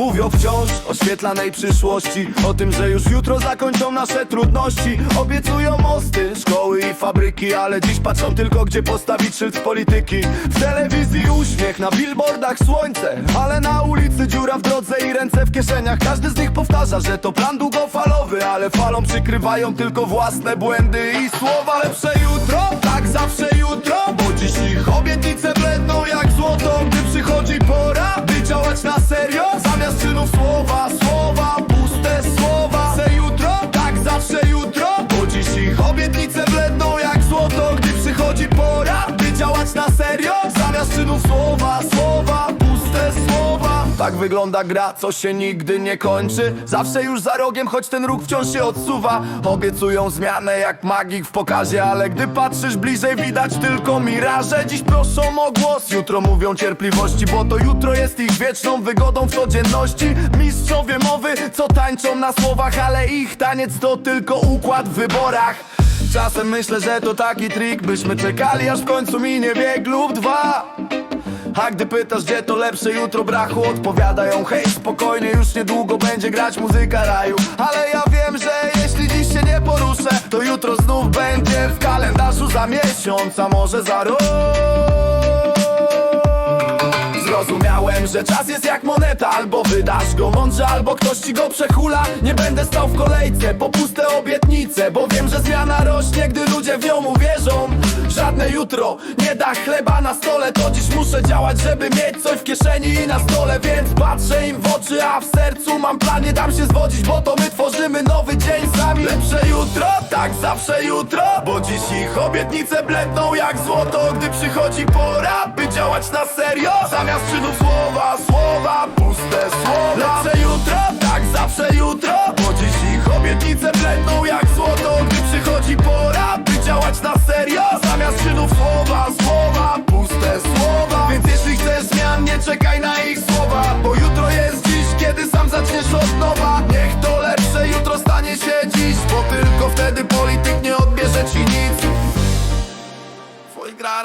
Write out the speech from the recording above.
o wciąż oświetlanej przyszłości O tym, że już jutro zakończą nasze trudności. Obiecują mosty, szkoły i fabryki Ale dziś patrzą tylko gdzie postawić szyld polityki. W telewizji uśmiech, na billboardach słońce Ale na ulicy dziura w drodze i ręce w kieszeniach. Każdy z nich powtarza, że to plan długofalowy Ale falą przykrywają tylko własne błędy i słowa Lepsze jutro, tak zawsze jutro słowa, słowa, puste słowa. Tak wygląda gra, co się nigdy nie kończy. Zawsze już za rogiem, choć ten róg wciąż się odsuwa. Obiecują zmianę jak magik w pokazie Ale gdy patrzysz bliżej widać tylko miraże. Dziś proszą o głos, jutro mówią cierpliwości Bo to jutro jest ich wieczną wygodą w codzienności. Mistrzowie mowy, co tańczą na słowach Ale ich taniec to tylko układ w wyborach. Czasem myślę, że to taki trik Byśmy czekali aż w końcu minie wiek lub dwa a gdy pytasz gdzie to lepsze jutro brachu Odpowiadają. Hej spokojnie już niedługo będzie grać muzyka raju. Ale ja wiem, że jeśli dziś się nie poruszę To jutro znów będzie w kalendarzu za miesiąc A może za rok. Zrozumiałem, że czas jest jak moneta. Albo wydasz go mądrze, albo ktoś ci go przechula Nie będę stał w kolejce po puste obietnice Bo wiem, że zmiana rośnie, gdy ludzie w nią uwierzą Żadne jutro nie da chleba na stole. To dziś muszę działać, żeby mieć coś w kieszeni i na stole. Więc patrzę im w oczy, a w sercu mam plan. Nie dam się zwodzić, bo to my tworzymy nowy dzień sami. Lepsze jutro, tak zawsze jutro. Bo dziś ich obietnice bledną jak złoto Gdy przychodzi pora, by działać na serio. Zamiast czynów słowa, słowa, puste słowa. Lepsze jutro, tak zawsze jutro serio? Zamiast czynów słowa, słowa, puste słowa. Więc jeśli chcesz zmian, nie czekaj na ich słowa. Bo jutro jest dziś, kiedy sam zaczniesz od nowa. Niech to lepsze jutro stanie się dziś Bo tylko wtedy polityk nie odbierze ci nic. Twój gra